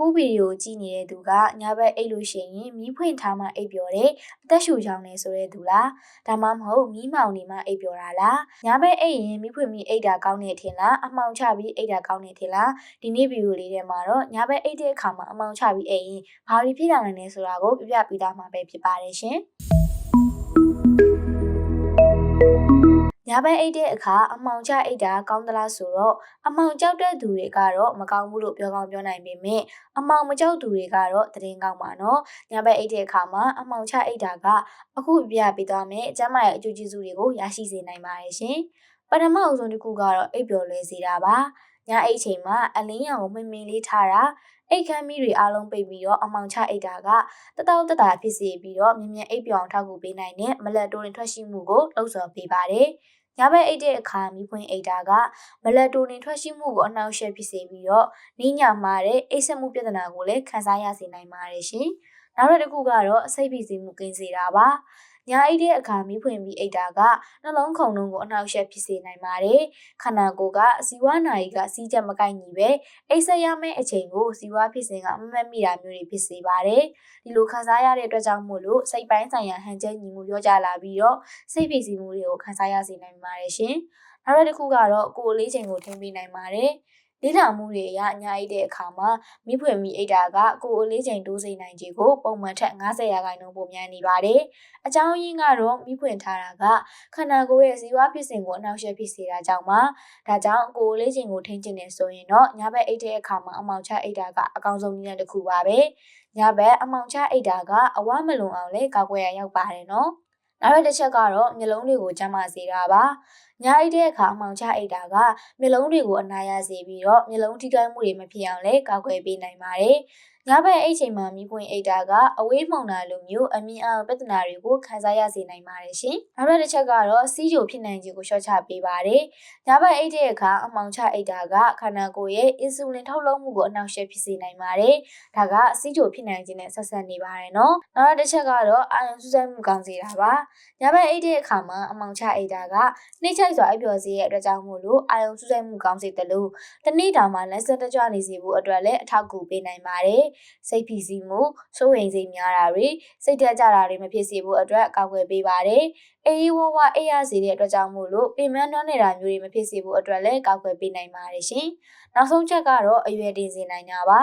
အခုဗီဒီယိုကြည့်နေတဲ့သူကညဘက်အိတ်လို့ရှိရင်မီးဖွင့်ထားမှအိပ်ပျော်တယ်အသက်ရှူချောင်းနေဆိုတဲ့သူလားဒါမှမဟုတ်မီးမောင်နေမှအိပ်ပျော်တာလားညဘက်အိတ်ရင်မီးဖွင့်ပြီးအိတ်တာကောင်းနေထင်လားအမှောင်ချပြီးအိတ်တာကောင်းနေထင်လားဒီနေ့ဗီဒီယိုလေးထဲမှာတော့ညဘက်အိတ်တဲ့အခါမှာအမှောင်ချပြီးအိတ်ရင်ဘာတွေဖြစ်လာနိုင်လဲဆိုတာကိုပြပြပေးသားမှာပဲဖြစ်ပါတယ်ရှင် ညဘက်အိတ်တဲ့အခါအမှောင်ချအိတ်တာကောင်းသလားဆိုတော့အမှောင်ကြောက်တဲ့သူတွေကတော့မကောင်းဘူးလို့ပြောကောင်းပြောနိုင်ပေမဲ့အမှောင်မကြောက်သူတွေကတော့တည်င်းကောင်းပါနော်ညဘက်အိတ်တဲ့အခါမှာအမှောင်ချအိတ်တာကအခုပြပြပေးသွားမယ်အကျမ်းမာရဲ့အကျိုးကျေးဇူးတွေကိုရရှိစေနိုင်ပါတယ်ရှင်ပထမအဆုံးတစ်ခုကတော့အိပ်ပျော်လွယ်စေတာပါညအိတ်ချိန်မှာအလင်းရောင်ကိုမင်းမင်းလေးထားတာအိတ်ခမ်းမီးတွေအားလုံးပိတ်ပြီးတော့အမောင်ချအိတ်တာကတတောက်တတာဖြစ်စေပြီးတော့မြင်မြင်အိပ်ပြောင်ထောက်ကူပေးနိုင်တဲ့မလက်တိုးရင်ထွက်ရှိမှုကိုလှုပ်ဆော်ပေးပါတယ်။ ညဘက်အိတ်တဲ့အခါမိဖွင့်အိတ်တာကမလက်တိုးရင်ထွက်ရှိမှုကိုအနှောက်အယှက်ဖြစ်စေပြီးတော့နင်းညာမှာတဲ့အိတ်ဆက်မှုပြဿနာကိုလည်းခံစားရစေနိုင်ပါတယ်ရှင်။နောက်တစ်ခုကတော့အစိတ်ဖိစီးမှုကင်းစေတာပါ။ ညာအိတ်တဲ့အခါမီးဖွင့်ပြီးအိတ်တာကနှလုံးခုန်လုံးကိုအနှောက်အယှက်ဖြစ်စေနိုင်ပါတယ်။ခန္ဓာကိုယ်ကဇီဝနာရီကစီးချက်မကိုက်ညီပဲအိတ်ဆက်ရမယ့်အချိန်ကိုဇီဝဖြစ်စဉ်ကမမတ်မိတာမျိုးတွေဖြစ်စေပါတယ်။ဒီလိုခံစားရတဲ့အတွက်ကြောင့်မို့လို့စိတ်ပိုင်းဆိုင်ရာဟန်ချက်ညီမှုရောကြလာပြီးတော့စိတ်ဖိစီးမှုတွေကိုခံစားရစေနိုင်ပါတယ်ရှင်။နောက်တစ်ခုကတော့ကိုယ်လေးချိန်ကိုထိန်းပေးနိုင်ပါတယ်။ လေ့လာမှုတွေအရအညာအိတ်တဲ့အခါမှာမိဖွယ်မိအိတ်တာကကိုယ်အလေးချိန်တိုးစိနိုင်ခြေကိုပုံမှန်ထက်90ရာခိုင်နှုန်းပိုများနေပါတယ်။အကြောင်းရင်းကတော့မိဖွင့်ထားတာကခန္ဓာကိုယ်ရဲ့ဇီဝဖြစ်စဉ်ကိုအနှောက်အယှက်ဖြစ်စေတာကြောင့်ပါ။ဒါကြောင့်ကိုယ်အလေးချိန်ကိုထိန်းကျင်နေဆိုရင်တော့ညဘက်အိတ်တဲ့အခါမှာအမောင်ချအိတ်တာကအကောင်းဆုံးနည်းလမ်းတစ်ခုပါပဲ။ညဘက်အမောင်ချအိတ်တာကအဝမလုံအောင်လဲကောက်ွယ်ရရောက်ပါတယ်နော်။နောက်တစ်ချက်ကတော့မျက်လုံးတွေကိုကျန်းမာစေတာပါ။ ညအိတ်တဲ့အခါအမှောင်ချအိတ်တာကမျက်လုံးတွေကိုအနာရစေပြီးတော့မျက်လုံးထိခိုက်မှုတွေမဖြစ်အောင်လည်းကာကွယ်ပေးနိုင်ပါတယ်။ညဘက်အိတ်ချိန်မှာမိပွင့်အိတ်တာကအဝေးမှုန်တာလိုမျိုးအမြင်အောင်ပြဿနာတွေကိုခံစားရစေနိုင်ပါတယ်ရှင်။နောက်တစ်ချက်ကတော့စီးချိုဖြစ်နိုင်ခြင်းကိုလျှော့ချပေးပါတယ်။ညဘက်အိတ်တဲ့အခါအမှောင်ချအိတ်တာကခန္ဓာကိုယ်ရဲ့အင်ဆူလင်ထုတ်လုပ်မှုကိုအနှောက်အယှက်ဖြစ်စေနိုင်ပါတယ်။ဒါကစီးချိုဖြစ်နိုင်ခြင်းနဲ့ဆက်ဆက်နေပါတယ်နော်။နောက်တစ်ချက်ကတော့အာရုံစူးစိုက်မှုကောင်းစေတာပါ။ညဘက်အိတ်တဲ့အခါမှာအမှောင်ချအိတ်တာကနှိမ့်ချိုက်စွာအပျော်စေရဲ့အတွက်ကြောင့်မို့လို့အာရုံစူးစိုက်မှုကောင်းစေတယ်လို့တနေ့တာမှာလက်စတကြွနေစေဖို့အတွက်လည်းအထောက်အကူပေးနိုင်ပါတယ်စိတ်ဖိစီးမှုစိုးရိမ်စိတ်များတာတွေစိတ်တက်ကြတာတွေမဖြစ်စေဖို့အတွက်ကာကွယ်ပေးပါတယ်အေးဝဝအေးရစေတဲ့အတွက်ကြောင့်မို့လို့ပင်မနှောနေတာမျိုးတွေမဖြစ်စေဖို့အတွက်လည်းကာကွယ်ပေးနိုင်ပါတယ်ရှင်နောက်ဆုံးချက်ကတော့အရွယ်တင်စေနိုင်တာပါ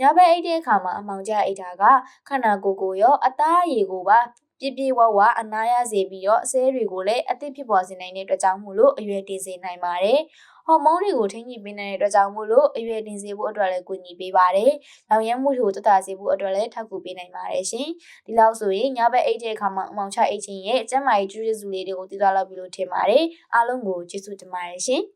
ညဘက်အိတ်တဲ့အခါမှာအမောင်ကျအိတ်တာကခန္ဓာကိုယ်ကိုရောအသားအရည်ကိုပါ ပြပြဝဝအနာရစေပြီးတော့အစဲတွေကိုလည်းအသစ်ဖြစ်ပေါ်စေနိုင်တဲ့အတွက်ကြောင့်မို့လို့အရွယ်တင်စေနိုင်ပါတယ်ဟော်မုန်းတွေကိုထိန်းညှိပေးနိုင်တဲ့အတွက်ကြောင့်မို့လို့အရွယ်တင်စေဖို့အတွက်လည်းကူညီပေးပါတယ်။ရောင်ရမ်းမှုတွေကိုတတ်တာစေဖို့အတွက်လည်းထောက်ကူပေးနိုင်ပါတယ်ရှင်။ဒီလောက်ဆိုရင်ညဘက်အိတ်တဲ့အခါမှာအမောင်ချအိတ်ချင်းရဲ့ကျန်းမာရေးကျူးကျေးဇူးလေးတွေကိုသိသွားလောက်ပြီလို့ထင်ပါတယ်။အားလုံးကိုကျေးဇူးတင်ပါတယ်ရှင်။